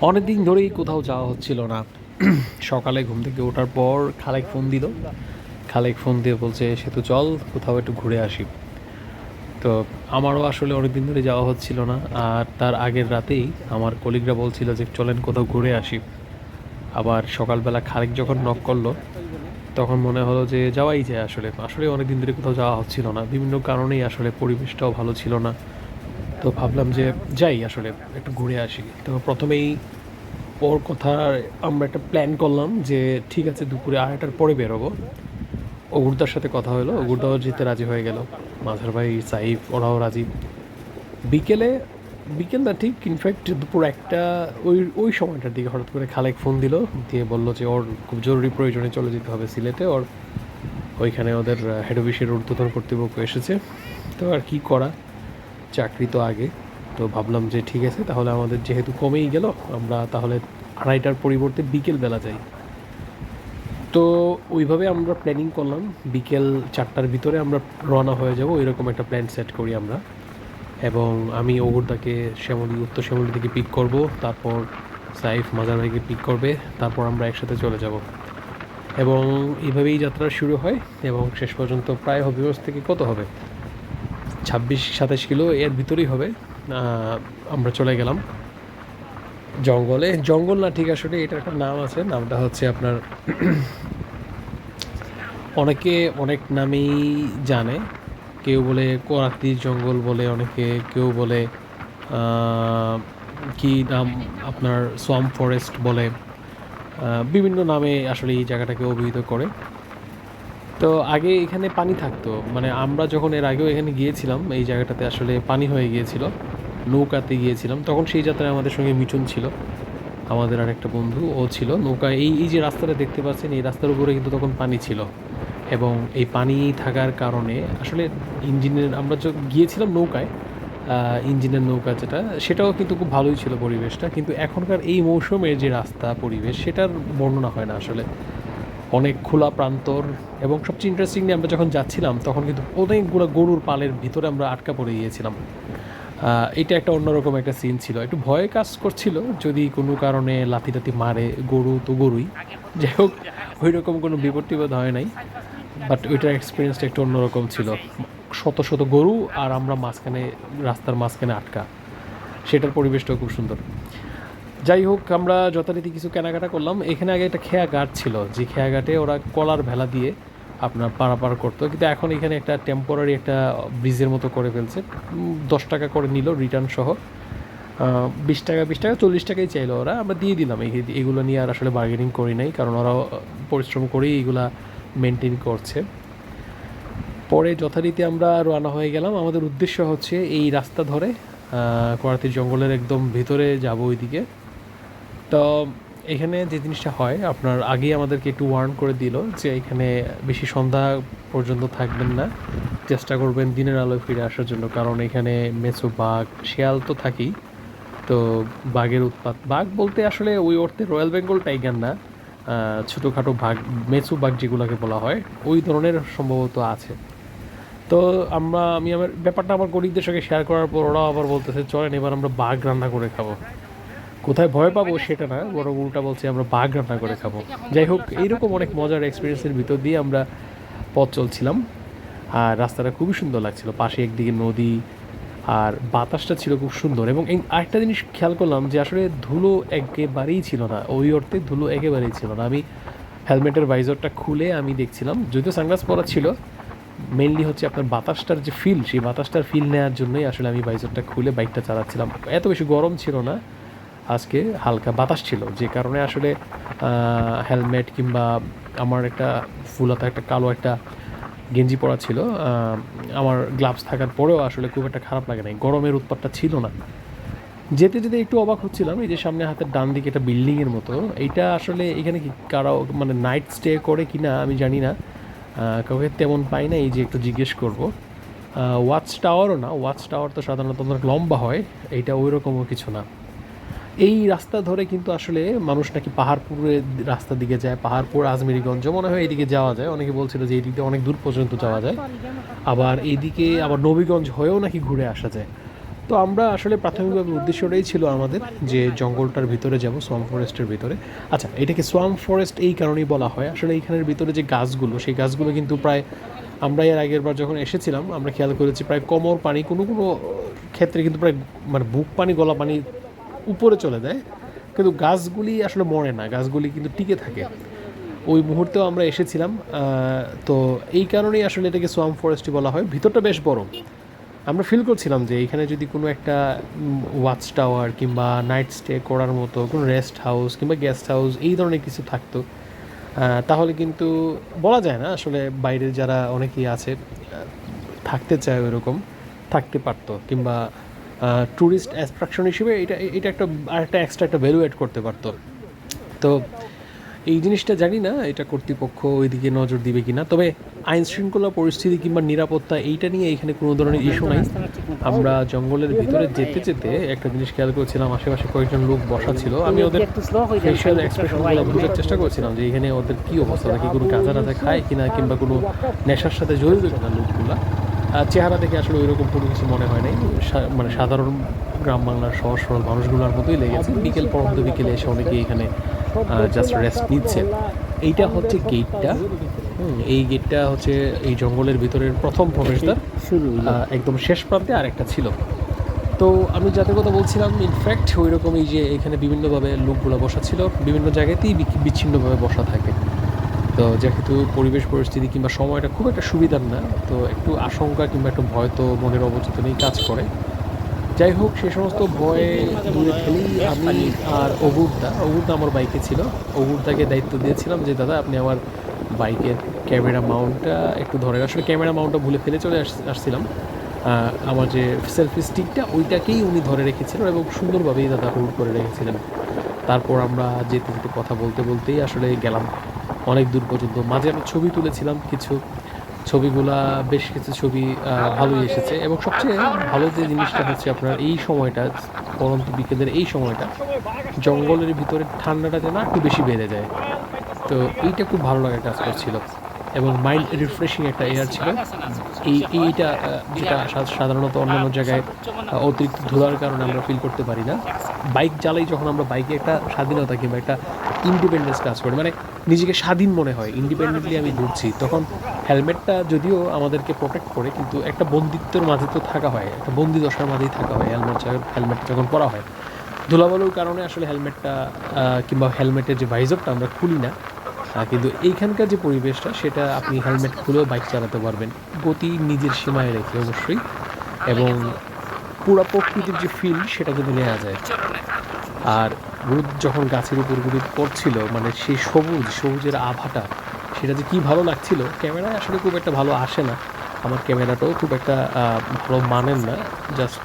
অনেক দিন ধরেই কোথাও যাওয়া হচ্ছিল না। সকালে ঘুম থেকে ওঠার পর খালেক ফোন দিল। খালেক ফোন দিয়ে বলছে সেতু চল, কোথাও একটু ঘুরে আসি। তো আমারও আসলে অনেক দিন ধরে যাওয়া হচ্ছিল না। আর তার আগের রাতেই আমার কলিগরা বলছিল যে, চলেন কোথাও ঘুরে আসি। আবার সকালবেলা খালেক যখন নক করল, তখন মনে হলো যে, যাওয়াই যায় আসলে। আসলে অনেক দিন ধরে কোথাও যাওয়া হচ্ছিল না। বিভিন্ন কারণেই আসলে পরিবেশটাও ভালো ছিল না। তো ভাবলাম যে যাই আসলে, একটু ঘুরে আসি। তো প্রথমেই ওর কথা আমরা একটা প্ল্যান করলাম যে ঠিক আছে, দুপুরে আড়াইটার পরে বেরোবো। অগুরদার সাথে কথা হলো, অগুরদাও যেতে রাজি হয়ে গেল। মাঝার ভাই, সাইফ, ওরাও রাজি। বিকেলে, বিকেল না ঠিক ইনফ্যাক্ট দুপুর একটা, ওই ওই সময়টার দিকে হঠাৎ করে খালেক ফোন দিল, দিয়ে বলল যে ওর খুব জরুরি প্রয়োজনে চলে যেতে হবে সিলেটে। ওর ওইখানে ওদের হেড অফিসের ঊর্ধ্বতন কর্তৃপক্ষ এসেছে। তো আর কি করা? চাকরি তো আগে, তো ভাবলাম যে ঠিক আছে, তাহলে আমাদের যেহেতু কমেই গেল, আমরা তাহলে আড়াইটার পরিবর্তে বিকেল বেলা যাই। তো ওইভাবে আমরা প্ল্যানিং করলাম, বিকেল চারটার ভিতরে আমরা রওনা হয়ে যাব, এরকম একটা প্ল্যান সেট করি আমরা। এবং আমি ওগুরদাকে শ্যামলী উত্তর শ্যামলী থেকে পিক করব, তারপর সাইফ মাজার ভাইকে পিক করবে, তারপর আমরা একসাথে চলে যাব। এবং এইভাবেই যাত্রা শুরু হয়, এবং শেষ পর্যন্ত প্রায় হবিগঞ্জ থেকে কত হবে? ছাব্বিশ, সাতাশ কিলো এর ভিতরেই হবে। আমরা চলে গেলাম জঙ্গলে। জঙ্গল না, ঠিক আসলে এটার একটা নাম আছে, নামটা হচ্ছে আপনার অনেকে অনেক নামেই জানে। কেউ বলে করাতির জঙ্গল বলে, অনেকে কেউ বলে কি নাম আপনার সোয়াম ফরেস্ট বলে। বিভিন্ন নামে আসলে এই জায়গাটাকে অভিহিত করে। তো আগে এখানে পানি থাকতো। মানে আমরা যখন এর আগেও এখানে গিয়েছিলাম, এই জায়গাটাতে আসলে পানি হয়ে গিয়েছিল, নৌকাতে গিয়েছিলাম। তখন সেই যাত্রায় আমাদের সঙ্গে মিঠুন ছিল, আমাদের আর একটা বন্ধু, ও ছিল। নৌকা, এই এই যে রাস্তাটা দেখতে পাচ্ছেন, এই রাস্তার উপরে কিন্তু তখন পানি ছিল। এবং এই পানি থাকার কারণে আসলে ইঞ্জিনের, আমরা যে গিয়েছিলাম নৌকায় ইঞ্জিনের নৌকা যেটা, সেটাও কিন্তু খুব ভালোই ছিল পরিবেশটা। কিন্তু এখনকার এই মৌসুমের যে রাস্তা, পরিবেশ, সেটার বর্ণনা হয় না আসলে। অনেক খোলা প্রান্তর এবং সবচেয়ে ইন্টারেস্টিং আমরা যখন যাচ্ছিলাম, তখন কিন্তু অনেকগুলো গরুর পালের ভিতরে আমরা আটকা পড়ে গিয়েছিলাম। এটা একটা অন্যরকম একটা সিন ছিল। একটু ভয় কাজ করছিল, যদি কোনো কারণে লাথি টাথি মারে গরু, তো গরুই। যাই হোক ওই রকম কোনো বিপদ হয় নাই বাট ওইটার এক্সপিরিয়েন্সটা একটু অন্যরকম ছিল। শত শত গরু আর আমরা মাঝখানে, রাস্তার মাঝখানে আটকা। সেটার পরিবেশটাও খুব সুন্দর। যাই হোক আমরা যথারীতি কিছু কেনাকাটা করলাম। এখানে আগে একটা খেয়া ঘাট ছিল যে খেয়া ঘাটে ওরা কলার ভেলা দিয়ে আপনার পারাপার করতো। কিন্তু এখন এখানে একটা টেম্পোরারি একটা ব্রিজের মতো করে ফেলছে। দশ টাকা করে নিল রিটার্ন সহ। বিশ টাকা বিশ টাকা চল্লিশ টাকাই চাইলো ওরা। আমরা দিয়ে দিলাম এগুলো নিয়ে আর আসলে বার্গেনিং করি নাই কারণ আহ, পরিশ্রম করেই এগুলা মেনটেন করছে। পরে যথারীতি আমরা রওনা হয়ে গেলাম। আমাদের উদ্দেশ্য হচ্ছে এই রাস্তা ধরে করাতির জঙ্গলের একদম ভিতরে যাব ওইদিকে। তো এখানে যে জিনিসটা হয়, আপনার আগেই আমাদেরকে একটু ওয়ার্ন করে দিল যে এখানে বেশি সন্ধ্যা পর্যন্ত থাকবেন না। চেষ্টা করবেন দিনের আলোয় ফিরে আসার জন্য, কারণ এখানে মেসো বাঘ, শিয়াল তো থাকেই। তো বাঘের উৎপাত, বাঘ বলতে আসলে ওই অর্থে রয়্যাল বেঙ্গল টাইগার না ছোটোখাটো বাঘ, মেসু বাঘ যেগুলোকে বলা হয়, ওই ধরনের সম্ভবত আছে। তো আমরা, আমি আমার ব্যাপারটা আমার গরিবদের সঙ্গে শেয়ার করার পর ওরাও আবার বলতেছে, চলেন এবার আমরা বাঘ রান্না করে খাব। কোথায় ভয় পাবো সেটা না, বরং উল্টা বলছে আমরা বাঘ রান্না করে খাব। যাই হোক, এইরকম অনেক মজার এক্সপিরিয়েন্সের ভিতর দিয়ে আমরা পথ চলছিলাম। আর রাস্তাটা খুবই সুন্দর লাগছিল, পাশে একদিকে নদী আর বাতাসটা ছিল খুব সুন্দর। এবং আরেকটা জিনিস খেয়াল করলাম যে আসলে ধুলো একেবারেই ছিল না, ওই অর্থে ধুলো একেবারেই ছিল না। আমি হেলমেটের ভাইজরটা খুলে আমি দেখছিলাম, যদিও সানগ্লাস পরা ছিল মেনলি হচ্ছে আপনার বাতাসটার যে ফিল সেই বাতাসটার ফিল নেওয়ার জন্যই আসলে আমি বাইজারটা খুলে বাইকটা চালাচ্ছিলাম। এত বেশি গরম ছিল না আজকে হালকা বাতাস ছিল, যে কারণে আসলে হেলমেট কিংবা আমার একটা ফুলাতা, একটা কালো একটা গেঞ্জি পরা ছিল। আমার গ্লাভস থাকার পরেও আসলে খুব একটা খারাপ লাগে নাই। গরমের উৎপাতটা ছিল না। যেতে যেতে একটু অবাক হচ্ছিলাম, এই যে সামনে হাতের ডান দিকে একটা বিল্ডিংয়ের মতো। এইটা আসলে এখানে কি কারও মানে নাইট স্টে করে কি না আমি জানি না। কাউকে তেমন পাই না এই যে একটু জিজ্ঞেস করব। ওয়াচ টাওয়ারও না ওয়াচ টাওয়ার তো সাধারণত অনেক লম্বা হয়, এইটা ওই রকমও কিছু না। এই রাস্তা ধরে কিন্তু আসলে মানুষ নাকি পাহাড়পুরের রাস্তার দিকে যায়, পাহাড়পুর, আজমিরিগঞ্জ, মনে হয় এইদিকে যাওয়া যায়। অনেকে বলছিল যে এইদিকে অনেক দূর পর্যন্ত যাওয়া যায়। আবার এইদিকে আবার নবীগঞ্জ হয়েও নাকি ঘুরে আসা যায়। তো আমরা আসলে প্রাথমিকভাবে উদ্দেশ্যটাই ছিল আমাদের যে জঙ্গলটার ভিতরে যাব সোয়াম ফরেস্টের ভিতরে। আচ্ছা এটাকে সোয়াম ফরেস্ট এই কারণেই বলা হয়। আসলে এইখানের ভিতরে যে গাছগুলো, সেই গাছগুলো কিন্তু প্রায় আমরা এর আগের বার যখন এসেছিলাম, আমরা খেয়াল করেছি প্রায় কোমর পানি, কোনো কোনো ক্ষেত্রে কিন্তু প্রায় মানে বুক পানি, গলা পানি উপরে চলে যায়, কিন্তু গাছগুলি আসলে মরে না, গাছগুলি কিন্তু টিকে থাকে। ওই মুহূর্তেও আমরা এসেছিলাম তো এই কারণেই আসলে এটাকে সোয়াম ফরেস্টই বলা হয়। ভিতরটা বেশ বড়। আমরা ফিল করছিলাম যে এখানে যদি কোনো একটা ওয়াচ টাওয়ার কিংবা নাইট স্টে করার মতো, কোনো রেস্ট হাউস কিংবা গেস্ট হাউস এই ধরনের কিছু থাকতো। তাহলে কিন্তু বলা যায় না, আসলে বাইরের যারা অনেকেই আছে থাকতে চায় ওইরকম, থাকতে পারতো কিংবা ট্যুরিস্ট অ্যাট্রাকশন হিসেবে এটা এটা একটা আরেকটা এক্সট্রা একটা ভ্যালু অ্যাড করতে পারতো। তো এই জিনিসটা জানি না এটা কর্তৃপক্ষ ওইদিকে নজর দিবে কিনা তবে আইন শৃঙ্খলা পরিস্থিতি কিংবা নিরাপত্তা এইটা নিয়ে এখানে কোনো ধরনের ইস্যু নাই। আমরা জঙ্গলের ভিতরে যেতে যেতে একটা জিনিস খেয়াল করেছিলাম আশেপাশে কয়েকজন লোক বসা ছিল। আমি ওদের ফেশিয়াল এক্সপ্রেশনগুলো বোঝার চেষ্টা করছিলাম যে এখানে ওদের কি অবস্থা নাকি কোনো গাঁজা টাজা খায় কিনা কিংবা কোনো নেশার সাথে জড়িত কিনা লোকগুলা। আর চেহারা দেখে আসলে ওইরকম কোনো কিছু মনে হয় নাই। মানে সাধারণ গ্রাম বাংলার সহজ সরল মানুষগুলোর মতোই লেগেছে। বিকেল পর্যন্ত বিকেলে এসে অনেকে এখানে জাস্ট রেস্ট নিচ্ছে এইটা হচ্ছে গেটটা এই গেটটা হচ্ছে এই জঙ্গলের ভিতরের প্রথম প্রবেশদ্বার। একদম শেষ প্রান্তে আরেকটা ছিল। তো আমি যাদের কথা বলছিলাম ইনফ্যাক্ট ওই রকম এই যে এখানে বিভিন্নভাবে লোকগুলো বসা ছিল। বিভিন্ন জায়গাতেই বিচ্ছিন্নভাবে বসা থাকে। তো যেহেতু পরিবেশ পরিস্থিতি কিংবা সময়টা খুব একটা সুবিধার না, তো একটু আশঙ্কা কিংবা একটু ভয় তো মনের অবচেতনেই কাজ করে। যাই হোক, সে সমস্ত ভয়ে দূরে ঠেলেই আমি আর অগুরদা অগুরদা আমার বাইকে ছিল। অগুরদাকে দায়িত্ব দিয়েছিলাম যে, দাদা, আপনি আমার বাইকের ক্যামেরা মাউন্টটা একটু ধরে আসলে ক্যামেরা মাউন্টটা ভুলে ফেলে চলে আস- আসছিলাম। আমার যে সেলফি স্টিকটা ওইটাকেই উনি ধরে রেখেছিলেন এবং সুন্দরভাবেই দাদা হোল্ড করে রেখেছিলেন। তারপর আমরা যেতে যেতে কথা বলতে, বলতেই আসলে গেলাম। অনেক দূর পর্যন্ত। মাঝে আমরা ছবি তুলেছিলাম কিছু। ছবিগুলা বেশ কিছু ছবি ভালোই এসেছে। এবং সবচেয়ে ভালো যে জিনিসটা হচ্ছে আপনার এই সময়টা, পরন্ত বিকেলের এই সময়টা, জঙ্গলের ভিতরে ঠান্ডাটা যেন একটু বেশি বেড়ে যায়। তো এইটা খুব ভালো লাগা কাজ করছিল। এবং মাইন্ড রিফ্রেশিং একটা এয়ার ছিল। এই, এইটা যেটা সাধারণত অন্যান্য জায়গায় অতিরিক্ত ধুলার কারণে আমরা ফিল করতে পারি না। বাইক চালাই যখন আমরা বাইকে একটা স্বাধীনতা কিংবা একটা ইন্ডিপেন্ডেন্স কাজ করি। মানে নিজেকে স্বাধীন মনে হয় ইন্ডিপেন্ডেন্টলি আমি ঘুরছি। তখন হেলমেটটা যদিও আমাদেরকে প্রোটেক্ট করে, কিন্তু একটা বন্দিত্বের মাঝে তো থাকা হয়, একটা বন্দি দশার মাঝেই থাকা হয় হেলমেট হেলমেট যখন পরা হয়। ধুলাবালুর কারণে আসলে হেলমেটটা কিংবা হেলমেটের যে ভাইজরটা আমরা খুলি না কিন্তু এইখানকার যে পরিবেশটা, সেটা আপনি হেলমেট খুলেও বাইক চালাতে পারবেন। গতি নিজের সীমায় রেখে অবশ্যই। এবং পুরো প্রকৃতির যে ফিল সেটা কিন্তু নেওয়া যায়। আর রোদ যখন গাছের উপর গুলি পড়ছিল মানে সেই সবুজ, সবুজের আভাটা, সেটা যে কি ভালো লাগছিল, ক্যামেরায় আসলে খুব একটা ভালো আসে না। আমার ক্যামেরাটাও খুব একটা ভালো মানেন না জাস্ট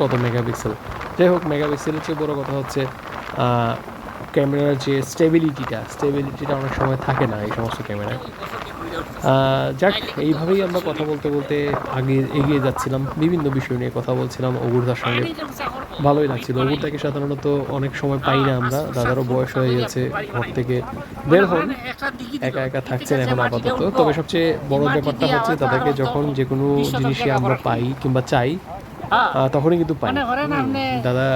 কত মেগাপিক্সেল। যাই হোক, মেগাপিক্সেলের চেয়ে বড় কথা হচ্ছে ক্যামেরার যে স্টেবিলিটিটা স্টেবিলিটিটা অনেক সময় থাকে না এই সমস্ত ক্যামেরায়। যাক, এইভাবেই আমরা কথা বলতে বলতে আগে এগিয়ে যাচ্ছিলাম, বিভিন্ন বিষয় নিয়ে কথা বলছিলাম। অগুরদার সঙ্গে ভালোই লাগছিল। অগুরদাকে সাধারণত অনেক সময় পাই না আমরা। দাদারও বয়স হয়ে গেছে ঘর থেকে বের হন, একা একা থাকছেন এখন আপাতত। তবে সবচেয়ে বড় ব্যাপারটা হচ্ছে, তাদেরকে যখন যে কোনো জিনিসই আমরা পাই কিংবা চাই তখনই কিন্তু পাই দাদা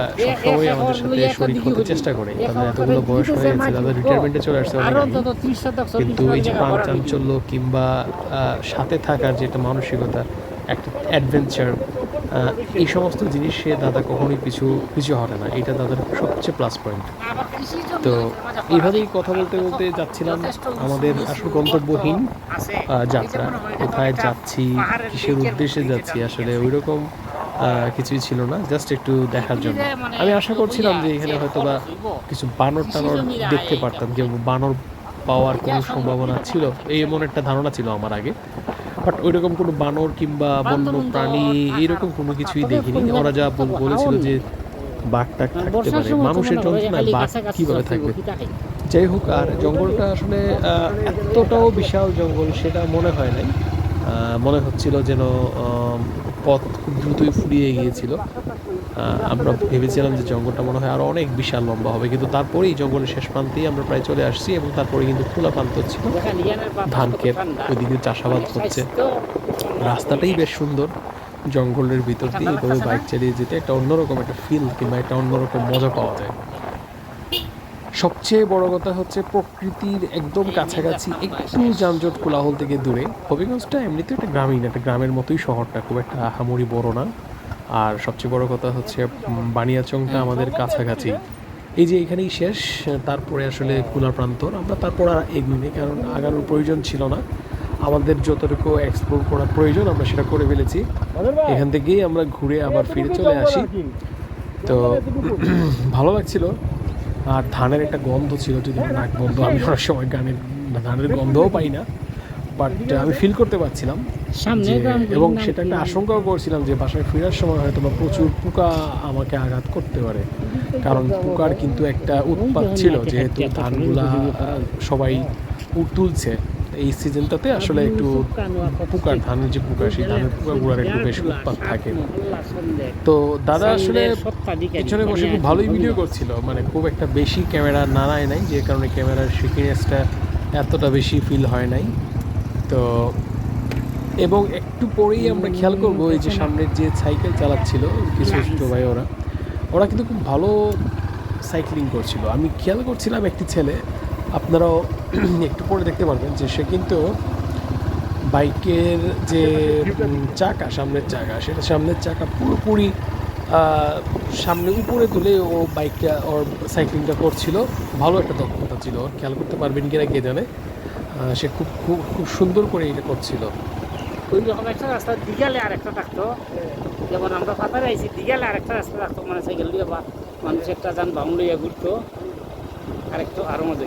সবসময় আমাদের সাথে শরীর হতে চেষ্টা করে। তাদের এতগুলো বয়স হয়ে গেছে দাদা রিটায়ারমেন্টে চলে আসছে কিন্তু এই যে প্রাণ চাঞ্চল্য কিংবা সাথে থাকার যে একটা মানসিকতা একটা অ্যাডভেঞ্চার এই সমস্ত জিনিস সে দাদা কখনোই পিছু পিছু হটে না। এটা দাদার সবচেয়ে প্লাস পয়েন্ট তো এইভাবেই কথা বলতে বলতে যাচ্ছিলাম আমাদের আসলে গন্তব্যহীন যাত্রা। কোথায় যাচ্ছি কিসের উদ্দেশ্যে যাচ্ছি আসলে ওই রকম কিছুই ছিল না জাস্ট একটু দেখার জন্য। আমি আশা করছিলাম যে এখানে হয়তো বা কিছু বানর টানর দেখতে পারতাম যে বানর পাওয়ার কোনো সম্ভাবনা ছিল এই এমন একটা ধারণা ছিল আমার আগে। বাট ওইরকম কোনো বানর কিংবা বন্য প্রাণী এইরকম কোনো কিছুই দেখিনি। ওরা যা বলেছিল যে বাঘ টাক থাকতে পারে মানুষের যন্ত্রণায় বাঘ কীভাবে থাকবে? যাই হোক আর জঙ্গলটা আসলে এতটাও বিশাল জঙ্গল সেটা মনে হয় নাই। মনে হচ্ছিল যেন পথ খুব দ্রুতই ফুরিয়ে গিয়েছিল। আমরা ভেবেছিলাম যে জঙ্গলটা মনে হয় আরও অনেক বিশাল লম্বা হবে, কিন্তু তারপরেই জঙ্গলের শেষ প্রান্তেই আমরা প্রায় চলে আসছি এবং তারপরে কিন্তু খোলা প্রান্ত ছিল। ধান ক্ষেত ওইদিকে চাষাবাদ হচ্ছে। রাস্তাটাই বেশ সুন্দর, জঙ্গলের ভিতর দিয়ে এভাবে বাইক চালিয়ে যেতে একটা অন্যরকম একটা ফিল কিংবা একটা অন্যরকম মজা পাওয়া যায়। সবচেয়ে বড় কথা হচ্ছে প্রকৃতির একদম কাছাকাছি একটু যানজট কোলাহল থেকে দূরে। হবিগঞ্জটা এমনিতে একটা গ্রামীণ একটা গ্রামের মতোই শহরটা খুব একটা আহামরি বড় না। আর সবচেয়ে বড় কথা হচ্ছে বানিয়াচংটা আমাদের কাছাকাছি। এই যে এখানেই শেষ তারপরে আসলে কুলা প্রান্তর। আমরা তারপর আর এগিয়ে কারণ আগানোর প্রয়োজন ছিল না। আমাদের যতটুকু এক্সপ্লোর করার প্রয়োজন আমরা সেটা করে ফেলেছি। এখান থেকেই আমরা ঘুরে আবার ফিরে চলে আসি। তো ভালো লাগছিল। আর ধানের একটা গন্ধ ছিল যদি নাক বন্ধ আমি অনেক সময় গানের ধানের গন্ধও পাই না বাট আমি ফিল করতে পারছিলাম এবং সেটা একটা আশঙ্কাও করছিলাম যে বাসায় ফেরার সময় হয়তো বা প্রচুর পোকা আমাকে আঘাত করতে পারে। কারণ পোকার কিন্তু একটা উৎপাত ছিল যেহেতু ধানগুলা সবাই তুলছে। এই সিজনটাতে আসলে একটু পোকার ধানের যে পোকা, সেই ধানের পোকাগুলোর একটু বেশ উৎপাত থাকে। তো দাদা আসলে পিছনে বসে খুব ভালোই ভিডিও করছিল। মানে খুব একটা বেশি ক্যামেরা নাড়ায় নাই, যে কারণে ক্যামেরার শিকিনেসটা এতটা বেশি ফিল হয় নাই। তো এবং একটু পরেই আমরা খেয়াল করব, এই যে সামনের যে সাইকেল চালাচ্ছিল কিছু ছোটো ভাই ওরা ওরা কিন্তু খুব ভালো সাইক্লিং করছিল। আমি খেয়াল করছিলাম একটি ছেলে আপনারাও একটু পরে দেখতে পারবেন যে সে কিন্তু বাইকের যে চাকা, সামনের চাকা, সেটা সামনের চাকা পুরোপুরি সামনে উপরে তুলে ও বাইকটা, ওর সাইক্লিংটা করছিল। ভালো একটা দক্ষতা ছিল, ওর খেয়াল করতে পারবেন কিনা কে জানে। সে খুব খুব খুব সুন্দর করে এটা করছিল। ওই রকম একটা রাস্তা দিগালে আর একটা থাকতো, যেমন আমরা পাতারে আইছি দিগালে আর একটা রাস্তা থাকতো মানে সাইকেল দিয়ে বা মানুষ একটা যান বাউন লইয়া ঘুরতো আর একটু আরও মজা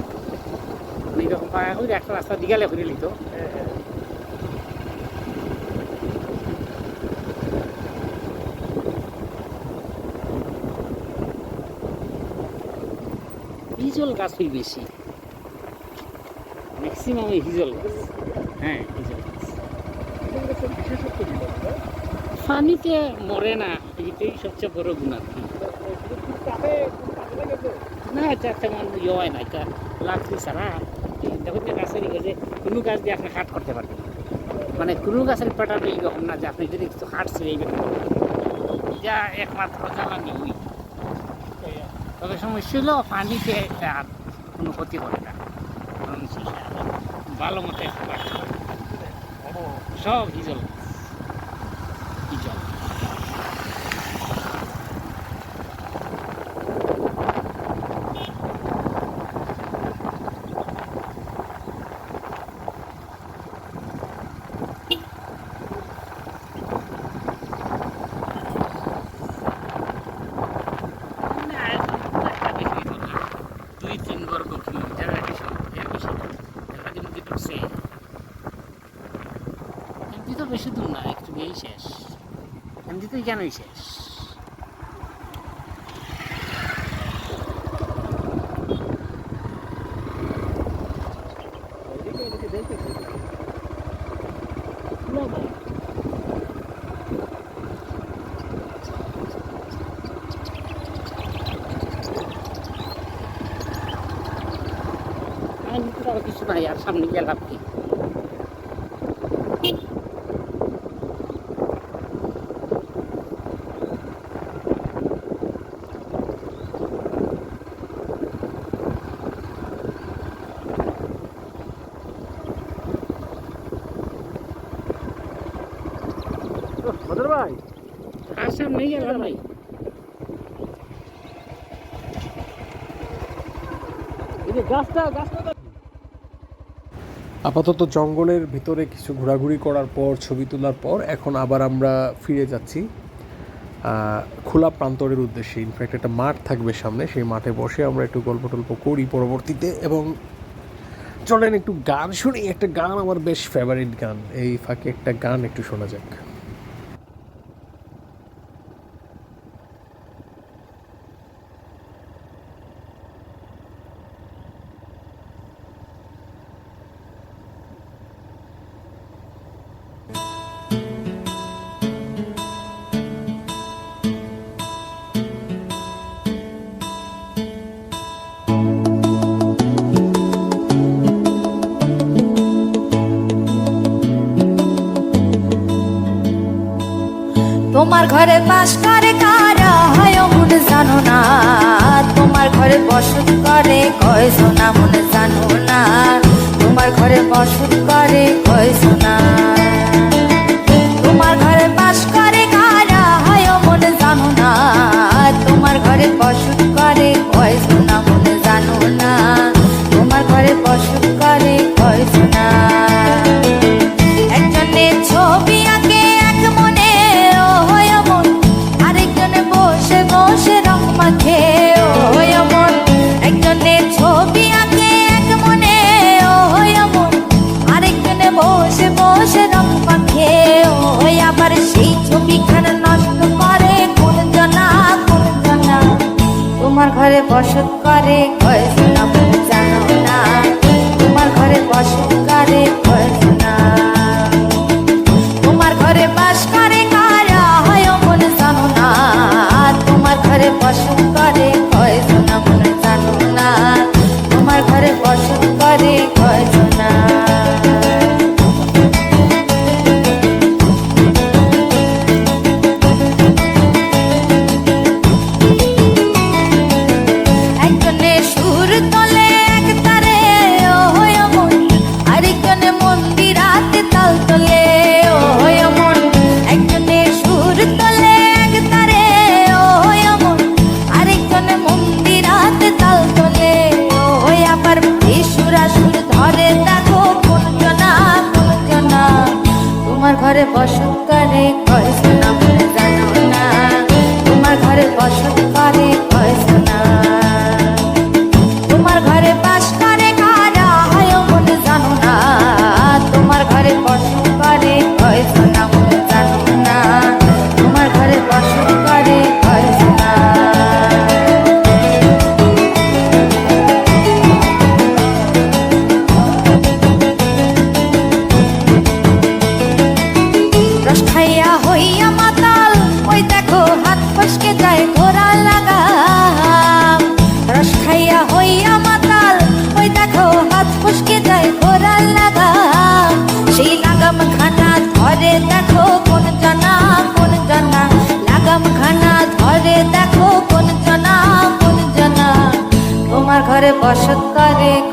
মানে এইরকম পায়া করে একটা রাস্তা দিগালে ঘুরে লিত হিজল গাছ হই বেশি ম্যাক্সিমাম হিজল গাছ। হ্যাঁ হিজল গাছ। পানিতে মরে না, এইটাই সবচেয়ে বড় গুণ আর কি না এটা তেমন ইয়ে হয় না এটা লাকড়ি ছাড়া এই দেখুন যে গাছের গেছে কোনো গাছ দিয়ে আপনি হাট করতে পারবেন। মানে কোনো গাছের প্যাটার্ন এইরকম না যে আপনি যদি কিছু হাট ছিল যা একমাত্র জ্বালানি ওই। তবে সমস্যা হলো পানিতে আর কোনো ক্ষতি করে না। ভালো মতো। সব হিজল না, একটা বেশি হইতো না। দুই তিন বর্গ কিলোমিটার এর বেশি এর বেশি না। এর আগে মধ্যে ঢুকছে এমনি তো বেশি দূর না একটু গিয়েই শেষ। এমনি তো জানোই শেষ কিছু নাই আর সামনে গেলাম কি বদর ভাই আর সামনে গেলাম ভাই এই যে গাছটা গাছটা আপাতত জঙ্গলের ভিতরে কিছু ঘোরাঘুরি করার পর, ছবি তোলার পর, এখন আবার আমরা ফিরে যাচ্ছি খোলা প্রান্তরের উদ্দেশ্যে। ইনফ্যাক্ট একটা মাঠ থাকবে সামনে, সেই মাঠে বসে আমরা একটু গল্প টল্প করি পরবর্তীতে, এবং চলেন একটু গান শুনি। একটা গান আমার বেশ ফেভারিট গান। এই ফাঁকে একটা গান একটু শোনা যাক। তোমার ঘরে বাস করে কারা? হয় মনে জানো না। তোমার ঘরে বসত করে কয় শোনা মনে জানো না। তোমার ঘরে বসত করে কয় শোনা একবার সেই ছবিখানা নষ্ট করে। কোন জানা কোন জানা তোমার ঘরে বসত করে। বসত করে